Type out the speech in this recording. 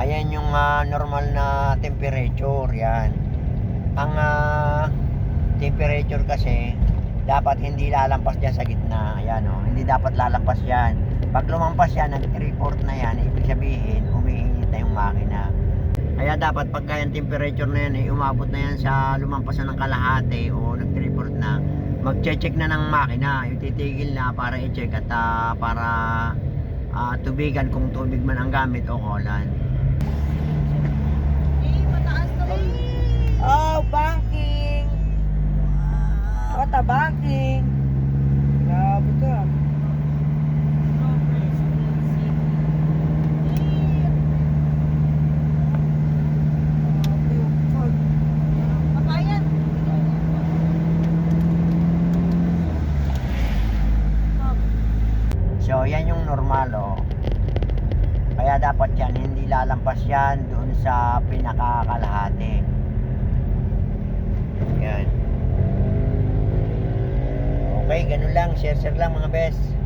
Ayan yung ah, normal na temperature, yan. Ang ah, temperature kasi, dapat hindi lalampas dyan sa gitna. Ayan o, hindi dapat lalampas yan. Pag lumampas yan, nag-report na yan, ibig sabihin, umiinit na yung makina. Kaya dapat pagka yung temperature na yan, ay umabot na yan sa lumampas na ng kalahati o nag-report na, mag-check na ng makina, yung titigil na para i-check at ah, para ah, tubigan kung tubig man ang gamit o kolan. Eh, mataas na eh. Oh, banking. What a banking. Grabe ka. So, yan yung normal, oh. Kaya dapat yan, hindi lalampas yan doon sa pinakakalahati. Yan. Okay, ganun lang. Share-share lang mga best.